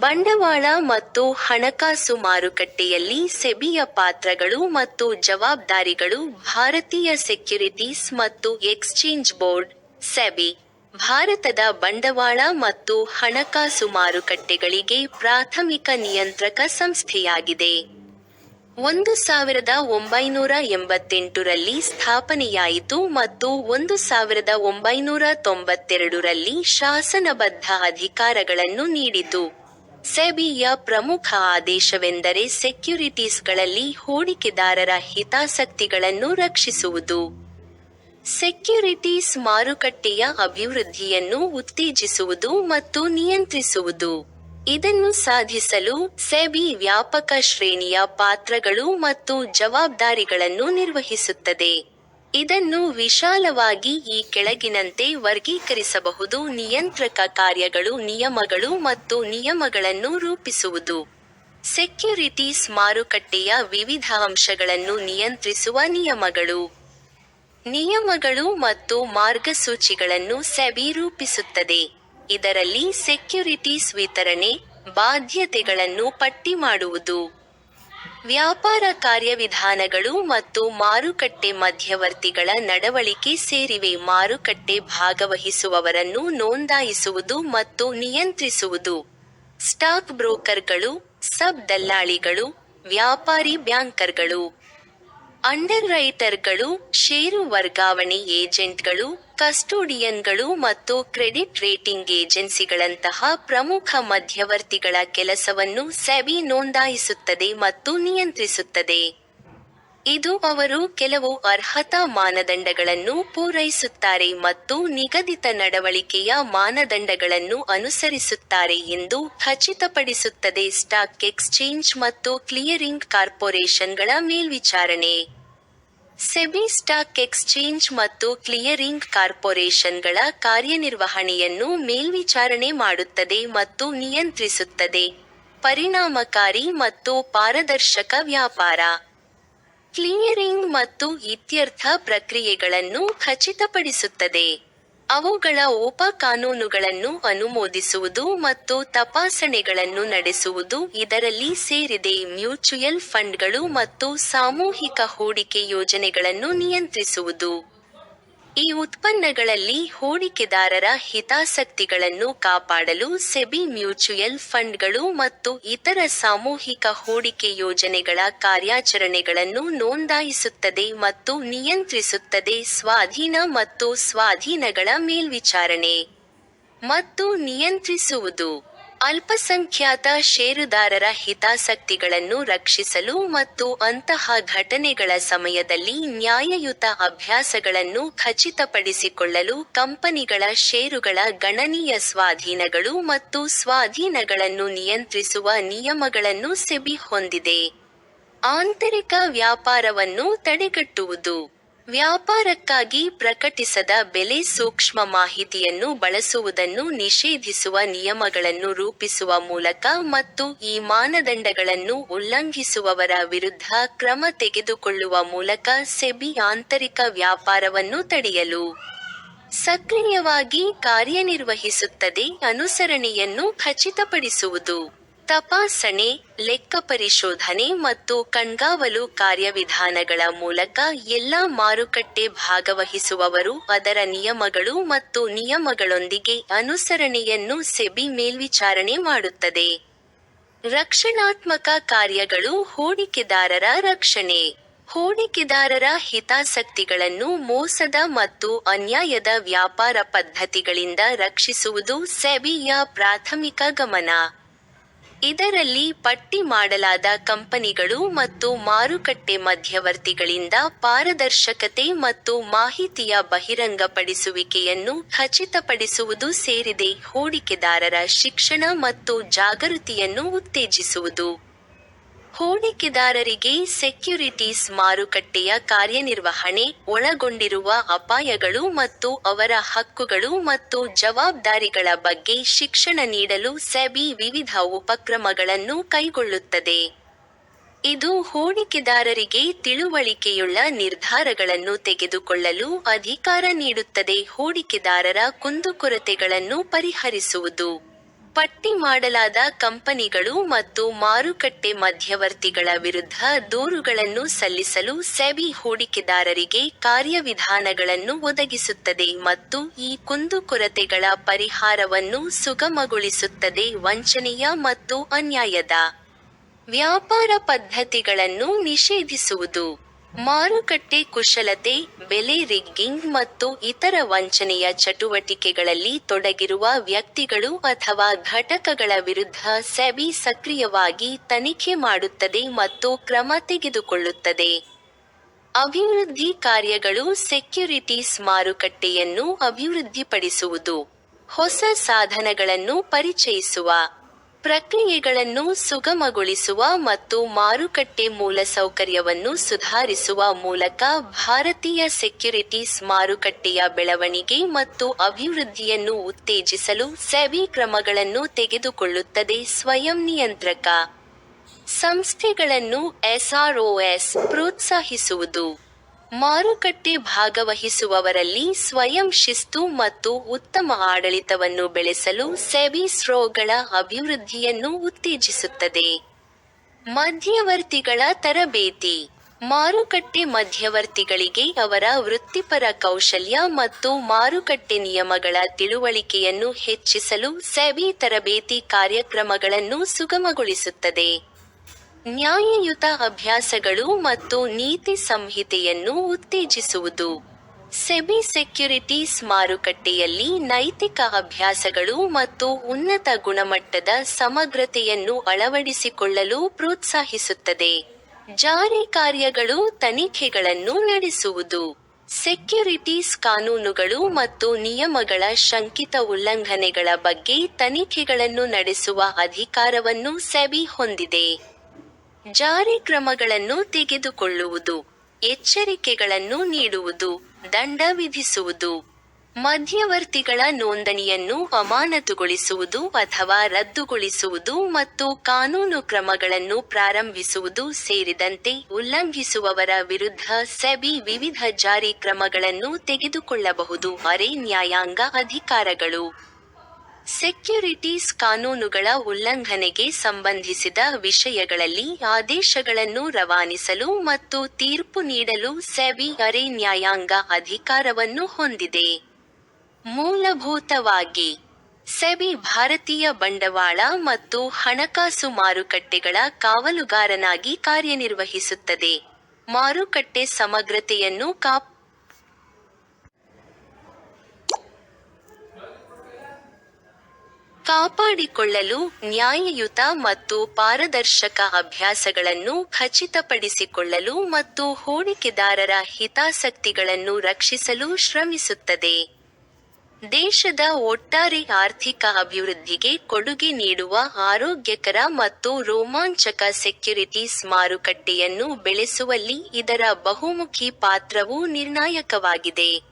ಬಂಡವಾಳ ಮತ್ತು ಹಣಕಾಸು ಮಾರುಕಟ್ಟೆಯಲ್ಲಿ ಸೆಬಿಯ ಪಾತ್ರಗಳು ಮತ್ತು ಜವಾಬ್ದಾರಿಗಳು ಭಾರತೀಯ ಸೆಕ್ಯುರಿಟೀಸ್ ಮತ್ತು ಎಕ್ಸ್ಚೇಂಜ್ ಬೋರ್ಡ್, ಸೆಬಿ. ಭಾರತದ ಬಂಡವಾಳ ಮತ್ತು ಹಣಕಾಸು ಮಾರುಕಟ್ಟೆಗಳಿಗೆ ಪ್ರಾಥಮಿಕ ನಿಯಂತ್ರಕ ಸಂಸ್ಥೆಯಾಗಿದೆ. ಒಂದು ಸಾವಿರದ ಒಂಬೈನೂರ ಎಂಬತ್ತೆಂಟರಲ್ಲಿ ಸ್ಥಾಪನೆಯಾಯಿತು ಮತ್ತು ಒಂದು ಸಾವಿರದ ಒಂಬೈನೂರ ತೊಂಬತ್ತೆರಡರಲ್ಲಿ ಶಾಸನಬದ್ಧ ಅಧಿಕಾರಗಳನ್ನು ನೀಡಿತು. ಸೆಬಿಯ ಪ್ರಮುಖ ಆದೇಶವೆಂದರೆ ಸೆಕ್ಯುರಿಟೀಸ್ಗಳಲ್ಲಿ ಹೂಡಿಕೆದಾರರ ಹಿತಾಸಕ್ತಿಗಳನ್ನು ರಕ್ಷಿಸುವುದು. ಸೆಕ್ಯುರಿಟೀಸ್ ಮಾರುಕಟ್ಟೆಯ ಅಭಿವೃದ್ಧಿಯನ್ನು ಉತ್ತೇಜಿಸುವುದು ಮತ್ತು ನಿಯಂತ್ರಿಸುವುದು. ಇದನ್ನು ಸಾಧಿಸಲು ಸೆಬಿ ವ್ಯಾಪಕ ಶ್ರೇಣಿಯ ಪಾತ್ರಗಳು ಮತ್ತು ಜವಾಬ್ದಾರಿಗಳನ್ನು ನಿರ್ವಹಿಸುತ್ತದೆ. ಇದನ್ನು ವಿಶಾಲವಾಗಿ ಈ ಕೆಳಗಿನಂತೆ ವರ್ಗೀಕರಿಸಬಹುದು. ನಿಯಂತ್ರಕ ಕಾರ್ಯಗಳು, ನಿಯಮಗಳು ಮತ್ತು ನಿಯಮಗಳನ್ನು ರೂಪಿಸುವುದು. ಸೆಕ್ಯುರಿಟೀಸ್ ಮಾರುಕಟ್ಟೆಯ ವಿವಿಧ ಅಂಶಗಳನ್ನು ನಿಯಂತ್ರಿಸುವ ನಿಯಮಗಳು. ನಿಯಮಗಳು ಮತ್ತು ಮಾರ್ಗಸೂಚಿಗಳನ್ನು ಸೆಬಿ ರೂಪಿಸುತ್ತದೆ. ಇದರಲ್ಲಿ ಸೆಕ್ಯುರಿಟೀಸ್ ವಿತರಣೆ, ಬಾಧ್ಯತೆಗಳನ್ನು ಪಟ್ಟಿ ಮಾಡುವುದು. ವ್ಯಾಪಾರ ಕಾರ್ಯವಿಧಾನಗಳು ಮತ್ತು ಮಾರುಕಟ್ಟೆ ಮಧ್ಯವರ್ತಿಗಳ ನಡವಳಿಕೆ ಸೇರಿವೆ. ಮಾರುಕಟ್ಟೆ ಭಾಗವಹಿಸುವವರನ್ನು ನೋಂದಾಯಿಸುವುದು ಮತ್ತು ನಿಯಂತ್ರಿಸುವುದು. ಸ್ಟಾಕ್ ಬ್ರೋಕರ್ಗಳು, ಸಬ್ ದಲ್ಲಾಳಿಗಳು, ವ್ಯಾಪಾರಿ ಬ್ಯಾಂಕರ್ಗಳು. ಅಂಡರ್ರೈಟರ್ಗಳು ಷೇರು ವರ್ಗಾವಣೆ ಏಜೆಂಟ್ಗಳು, ಕಸ್ಟೋಡಿಯನ್ಗಳು ಮತ್ತು ಕ್ರೆಡಿಟ್ ರೇಟಿಂಗ್ ಏಜೆನ್ಸಿಗಳಂತಹ ಪ್ರಮುಖ ಮಧ್ಯವರ್ತಿಗಳ ಕೆಲಸವನ್ನು ಸೆಬಿ ನೋಂದಾಯಿಸುತ್ತದೆ ಮತ್ತು ನಿಯಂತ್ರಿಸುತ್ತದೆ. ಇದು ಅವರು ಕೆಲವು ಅರ್ಹತಾ ಮಾನದಂಡಗಳನ್ನು ಪೂರೈಸುತ್ತಾರೆ ಮತ್ತು ನಿಗದಿತ ನಡವಳಿಕೆಯ ಮಾನದಂಡಗಳನ್ನು ಅನುಸರಿಸುತ್ತಾರೆ ಎಂದು ಖಚಿತಪಡಿಸುತ್ತದೆ. ಸ್ಟಾಕ್ ಎಕ್ಸ್ಚೇಂಜ್ ಮತ್ತು ಕ್ಲಿಯರಿಂಗ್ ಕಾರ್ಪೊರೇಷನ್ಗಳ ಮೇಲ್ವಿಚಾರಣೆ. ಸೆಬಿ ಸ್ಟಾಕ್ ಎಕ್ಸ್ಚೇಂಜ್ ಮತ್ತು ಕ್ಲಿಯರಿಂಗ್ ಕಾರ್ಪೊರೇಷನ್ಗಳ ಕಾರ್ಯನಿರ್ವಹಣೆಯನ್ನು ಮೇಲ್ವಿಚಾರಣೆ ಮಾಡುತ್ತದೆ ಮತ್ತು ನಿಯಂತ್ರಿಸುತ್ತದೆ. ಪರಿಣಾಮಕಾರಿ ಮತ್ತು ಪಾರದರ್ಶಕ ವ್ಯಾಪಾರ. ಕ್ಲಿಯರಿಂಗ್ ಮತ್ತು ಇತ್ಯರ್ಥ ಪ್ರಕ್ರಿಯೆಗಳನ್ನು ಖಚಿತಪಡಿಸುತ್ತದೆ. ಅವುಗಳ ಉಪ ಕಾನೂನುಗಳನ್ನು ಅನುಮೋದಿಸುವುದು ಮತ್ತು ತಪಾಸಣೆಗಳನ್ನು ನಡೆಸುವುದು ಇದರಲ್ಲಿ ಸೇರಿದೆ ಮ್ಯೂಚುಯಲ್ ಫಂಡ್ಗಳು ಮತ್ತು ಸಾಮೂಹಿಕ ಹೂಡಿಕೆ ಯೋಜನೆಗಳನ್ನು ನಿಯಂತ್ರಿಸುವುದು. ಈ ಉತ್ಪನ್ನಗಳಲ್ಲಿ ಹೂಡಿಕೆದಾರರ ಹಿತಾಸಕ್ತಿಗಳನ್ನು ಕಾಪಾಡಲು ಸೆಬಿ ಮ್ಯೂಚುಯಲ್ ಫಂಡ್ಗಳು ಮತ್ತು ಇತರ ಸಾಮೂಹಿಕ ಹೂಡಿಕೆ ಯೋಜನೆಗಳ ಕಾರ್ಯಾಚರಣೆಗಳನ್ನು ನೋಂದಾಯಿಸುತ್ತದೆ ಮತ್ತು ನಿಯಂತ್ರಿಸುತ್ತದೆ ಸ್ವಾಧೀನ ಮತ್ತು ಸ್ವಾಧೀನಗಳ ಮೇಲ್ವಿಚಾರಣೆ. ಮತ್ತು ನಿಯಂತ್ರಿಸುವುದು. ಅಲ್ಪಸಂಖ್ಯಾತ ಷೇರುದಾರರ ಹಿತಾಸಕ್ತಿಗಳನ್ನು ರಕ್ಷಿಸಲು ಮತ್ತು ಅಂತಹ ಘಟನೆಗಳ ಸಮಯದಲ್ಲಿ ನ್ಯಾಯಯುತ ಅಭ್ಯಾಸಗಳನ್ನು ಖಚಿತಪಡಿಸಿಕೊಳ್ಳಲು ಕಂಪನಿಗಳ ಷೇರುಗಳ ಗಣನೀಯ ಸ್ವಾಧೀನಗಳು ಮತ್ತು ಸ್ವಾಧೀನಗಳನ್ನು ನಿಯಂತ್ರಿಸುವ ನಿಯಮಗಳನ್ನು ಸೆಬಿ ಹೊಂದಿದೆ. ಆಂತರಿಕ ವ್ಯಾಪಾರವನ್ನು ತಡೆಗಟ್ಟುವುದು. ವ್ಯಾಪಾರಕ್ಕಾಗಿ ಪ್ರಕಟಿಸದ ಬೆಲೆ ಸೂಕ್ಷ್ಮ ಮಾಹಿತಿಯನ್ನು ಬಳಸುವುದನ್ನು ನಿಷೇಧಿಸುವ ನಿಯಮಗಳನ್ನು ರೂಪಿಸುವ ಮೂಲಕ ಮತ್ತು ಈ ಮಾನದಂಡಗಳನ್ನು ಉಲ್ಲಂಘಿಸುವವರ ವಿರುದ್ಧ ಕ್ರಮ ತೆಗೆದುಕೊಳ್ಳುವ ಮೂಲಕ ಸೆಬಿ ಆಂತರಿಕ ವ್ಯಾಪಾರವನ್ನು ತಡೆಯಲು ಸಕ್ರಿಯವಾಗಿ ಕಾರ್ಯನಿರ್ವಹಿಸುತ್ತದೆ ಅನುಸರಣೆಯನ್ನು ಖಚಿತಪಡಿಸುವುದು. ತಪಾಸಣೆ ಲೆಕ್ಕಪರಿಶೋಧನೆ ಮತ್ತು ಕಣ್ಗಾವಲು ಕಾರ್ಯವಿಧಾನಗಳ ಮೂಲಕ ಎಲ್ಲಾ ಮಾರುಕಟ್ಟೆ ಭಾಗವಹಿಸುವವರು ಅದರ ನಿಯಮಗಳು ಮತ್ತು ನಿಯಮಗಳೊಂದಿಗೆ ಅನುಸರಣೆಯನ್ನು ಸೆಬಿ ಮೇಲ್ವಿಚಾರಣೆ ಮಾಡುತ್ತದೆ. ರಕ್ಷಣಾತ್ಮಕ ಕಾರ್ಯಗಳು ಹೂಡಿಕೆದಾರರ ರಕ್ಷಣೆ. ಹೂಡಿಕೆದಾರರ ಹಿತಾಸಕ್ತಿಗಳನ್ನು ಮೋಸದ ಮತ್ತು ಅನ್ಯಾಯದ ವ್ಯಾಪಾರ ಪದ್ಧತಿಗಳಿಂದ ರಕ್ಷಿಸುವುದು ಸೆಬಿಯ ಪ್ರಾಥಮಿಕ ಗಮನ. ಇದರಲ್ಲಿ ಪಟ್ಟಿ ಮಾಡಲಾದ ಕಂಪನಿಗಳು ಮತ್ತು ಮಾರುಕಟ್ಟೆ ಮಧ್ಯವರ್ತಿಗಳಿಂದ ಪಾರದರ್ಶಕತೆ ಮತ್ತು ಮಾಹಿತಿಯ ಬಹಿರಂಗಪಡಿಸುವಿಕೆಯನ್ನು ಖಚಿತಪಡಿಸುವುದು ಸೇರಿದೆ. ಹೂಡಿಕೆದಾರರ ಶಿಕ್ಷಣ ಮತ್ತು ಜಾಗೃತಿಯನ್ನು ಉತ್ತೇಜಿಸುವುದು. ಹೂಡಿಕೆದಾರರಿಗೆ ಸೆಕ್ಯುರಿಟೀಸ್ ಮಾರುಕಟ್ಟೆಯ ಕಾರ್ಯನಿರ್ವಹಣೆ, ಒಳಗೊಂಡಿರುವ ಅಪಾಯಗಳು ಮತ್ತು ಅವರ ಹಕ್ಕುಗಳು ಮತ್ತು ಜವಾಬ್ದಾರಿಗಳ ಬಗ್ಗೆ ಶಿಕ್ಷಣ ನೀಡಲು ಸೆಬಿ ವಿವಿಧ ಉಪಕ್ರಮಗಳನ್ನು ಕೈಗೊಳ್ಳುತ್ತದೆ. ಇದು ಹೂಡಿಕೆದಾರರಿಗೆ ತಿಳುವಳಿಕೆಯುಳ್ಳ ನಿರ್ಧಾರಗಳನ್ನು ತೆಗೆದುಕೊಳ್ಳಲು ಅಧಿಕಾರ ನೀಡುತ್ತದೆ. ಹೂಡಿಕೆದಾರರ ಕುಂದುಕೊರತೆಗಳನ್ನು ಪರಿಹರಿಸುವುದು. ಪಟ್ಟಿ ಮಾಡಲಾದ ಕಂಪನಿಗಳು ಮತ್ತು ಮಾರುಕಟ್ಟೆ ಮಧ್ಯವರ್ತಿಗಳ ವಿರುದ್ಧ ದೂರುಗಳನ್ನು ಸಲ್ಲಿಸಲು ಸೆಬಿ ಹೂಡಿಕೆದಾರರಿಗೆ ಕಾರ್ಯವಿಧಾನಗಳನ್ನು ಒದಗಿಸುತ್ತದೆ ಮತ್ತು ಈ ಕುಂದುಕೊರತೆಗಳ ಪರಿಹಾರವನ್ನು ಸುಗಮಗೊಳಿಸುತ್ತದೆ ವಂಚನೆಯ ಮತ್ತು ಅನ್ಯಾಯದ ವ್ಯಾಪಾರ ಪದ್ಧತಿಗಳನ್ನು ನಿಷೇಧಿಸುವುದು. ಮಾರುಕಟ್ಟೆ ಕುಶಲತೆ, ಬೆಲೆ ರಿಗ್ಗಿಂಗ್ ಮತ್ತು ಇತರ ವಂಚನೆಯ ಚಟುವಟಿಕೆಗಳಲ್ಲಿ ತೊಡಗಿರುವ ವ್ಯಕ್ತಿಗಳು ಅಥವಾ ಘಟಕಗಳ ವಿರುದ್ಧ ಸೆಬಿ ಸಕ್ರಿಯವಾಗಿ ತನಿಖೆ ಮಾಡುತ್ತದೆ ಮತ್ತು ಕ್ರಮ ತೆಗೆದುಕೊಳ್ಳುತ್ತದೆ. ಅಭಿವೃದ್ಧಿ ಕಾರ್ಯಗಳು ಸೆಕ್ಯುರಿಟೀಸ್ ಮಾರುಕಟ್ಟೆಯನ್ನು ಅಭಿವೃದ್ಧಿಪಡಿಸುವುದು. ಹೊಸ ಸಾಧನಗಳನ್ನು ಪರಿಚಯಿಸುವ. ಪ್ರಕ್ರಿಯೆಗಳನ್ನು ಸುಗಮಗೊಳಿಸುವ ಮತ್ತು ಮಾರುಕಟ್ಟೆ ಮೂಲಸೌಕರ್ಯವನ್ನು ಸುಧಾರಿಸುವ ಮೂಲಕ ಭಾರತೀಯ ಸೆಕ್ಯುರಿಟೀಸ್ ಮಾರುಕಟ್ಟೆಯ ಬೆಳವಣಿಗೆ ಮತ್ತು ಅಭಿವೃದ್ಧಿಯನ್ನು ಉತ್ತೇಜಿಸಲು ಸೆಬಿ ಕ್ರಮಗಳನ್ನು ತೆಗೆದುಕೊಳ್ಳುತ್ತದೆ ಸ್ವಯಂ ನಿಯಂತ್ರಕ. ಸಂಸ್ಥೆಗಳನ್ನು ಎಸ್ಆರ್ಒಎಸ್ ಪ್ರೋತ್ಸಾಹಿಸುವುದು. ಮಾರುಕಟ್ಟೆ ಭಾಗವಹಿಸುವವರಲ್ಲಿ ಸ್ವಯಂ ಶಿಸ್ತು ಮತ್ತು ಉತ್ತಮ ಆಡಳಿತವನ್ನು ಬೆಳೆಸಲು ಸೆಬಿ ಸ್ರೋಗಳ ಅಭಿವೃದ್ಧಿಯನ್ನು ಉತ್ತೇಜಿಸುತ್ತದೆ. ಮಧ್ಯವರ್ತಿಗಳ ತರಬೇತಿ. ಮಾರುಕಟ್ಟೆ ಮಧ್ಯವರ್ತಿಗಳಿಗೆ ಅವರ ವೃತ್ತಿಪರ ಕೌಶಲ್ಯ ಮತ್ತು ಮಾರುಕಟ್ಟೆ ನಿಯಮಗಳ ತಿಳುವಳಿಕೆಯನ್ನು ಹೆಚ್ಚಿಸಲು ಸೆಬಿ ತರಬೇತಿ ಕಾರ್ಯಕ್ರಮಗಳನ್ನು ಸುಗಮಗೊಳಿಸುತ್ತದೆ. ನ್ಯಾಯಯುತ ಅಭ್ಯಾಸಗಳು ಮತ್ತು ನೀತಿ ಸಂಹಿತೆಯನ್ನು ಉತ್ತೇಜಿಸುವುದು. ಸೆಬಿ ಸೆಕ್ಯುರಿಟೀಸ್ ಮಾರುಕಟ್ಟೆಯಲ್ಲಿ ನೈತಿಕ ಅಭ್ಯಾಸಗಳು ಮತ್ತು ಉನ್ನತ ಗುಣಮಟ್ಟದ ಸಮಗ್ರತೆಯನ್ನು ಅಳವಡಿಸಿಕೊಳ್ಳಲು ಪ್ರೋತ್ಸಾಹಿಸುತ್ತದೆ. ಜಾರಿ ಕಾರ್ಯಗಳು ತನಿಖೆಗಳನ್ನು ನಡೆಸುವುದು. ಸೆಕ್ಯುರಿಟೀಸ್ ಕಾನೂನುಗಳು ಮತ್ತು ನಿಯಮಗಳ ಶಂಕಿತ ಉಲ್ಲಂಘನೆಗಳ ಬಗ್ಗೆ ತನಿಖೆಗಳನ್ನು ನಡೆಸುವ ಅಧಿಕಾರವನ್ನು ಸೆಬಿ ಹೊಂದಿದೆ. ಜಾರಿ ಕ್ರಮಗಳನ್ನು ತೆಗೆದುಕೊಳ್ಳುವುದು, ಎಚ್ಚರಿಕೆಗಳನ್ನು ನೀಡುವುದು, ದಂಡ ವಿಧಿಸುವುದು, ಮಧ್ಯವರ್ತಿಗಳ ನೋಂದಣಿಯನ್ನು ಅಮಾನತುಗೊಳಿಸುವುದು ಅಥವಾ ರದ್ದುಗೊಳಿಸುವುದು ಮತ್ತು ಕಾನೂನು ಕ್ರಮಗಳನ್ನು ಪ್ರಾರಂಭಿಸುವುದು ಸೇರಿದಂತೆ ಉಲ್ಲಂಘಿಸುವವರ ವಿರುದ್ಧ ಸೆಬಿ ವಿವಿಧ ಜಾರಿ ಕ್ರಮಗಳನ್ನು ತೆಗೆದುಕೊಳ್ಳಬಹುದು, ಅರೆ ನ್ಯಾಯಾಂಗ ಅಧಿಕಾರಗಳು. ಸೆಕ್ಯುರಿಟೀಸ್ ಕಾನೂನುಗಳ ಉಲ್ಲಂಘನೆಗೆ ಸಂಬಂಧಿಸಿದ ವಿಷಯಗಳಲ್ಲಿ ಆದೇಶಗಳನ್ನು ರವಾನಿಸಲು ಮತ್ತು ತೀರ್ಪು ನೀಡಲು ಸೆಬಿ ಅರೆ ನ್ಯಾಯಾಂಗ ಅಧಿಕಾರವನ್ನು ಹೊಂದಿದೆ. ಮೂಲಭೂತವಾಗಿ ಸೆಬಿ ಭಾರತೀಯ ಬಂಡವಾಳ ಮತ್ತು ಹಣಕಾಸು ಮಾರುಕಟ್ಟೆಗಳ ಕಾವಲುಗಾರನಾಗಿ ಕಾರ್ಯನಿರ್ವಹಿಸುತ್ತದೆ. ಮಾರುಕಟ್ಟೆ ಸಮಗ್ರತೆಯನ್ನು ಕಾಪ್ ಕಾಪಾಡಿಕೊಳ್ಳಲು ನ್ಯಾಯಯುತ ಮತ್ತು ಪಾರದರ್ಶಕ ಅಭ್ಯಾಸಗಳನ್ನು ಖಚಿತಪಡಿಸಿಕೊಳ್ಳಲು ಮತ್ತು ಹೂಡಿಕೆದಾರರ ಹಿತಾಸಕ್ತಿಗಳನ್ನು ರಕ್ಷಿಸಲು ಶ್ರಮಿಸುತ್ತದೆ. ದೇಶದ ಒಟ್ಟಾರೆ ಆರ್ಥಿಕ ಅಭಿವೃದ್ಧಿಗೆ ಕೊಡುಗೆ ನೀಡುವ ಆರೋಗ್ಯಕರ ಮತ್ತು ರೋಮಾಂಚಕ ಸೆಕ್ಯುರಿಟೀಸ್ ಮಾರುಕಟ್ಟೆಯನ್ನು ಬೆಳೆಸುವಲ್ಲಿ ಇದರ ಬಹುಮುಖಿ ಪಾತ್ರವು ನಿರ್ಣಾಯಕವಾಗಿದೆ.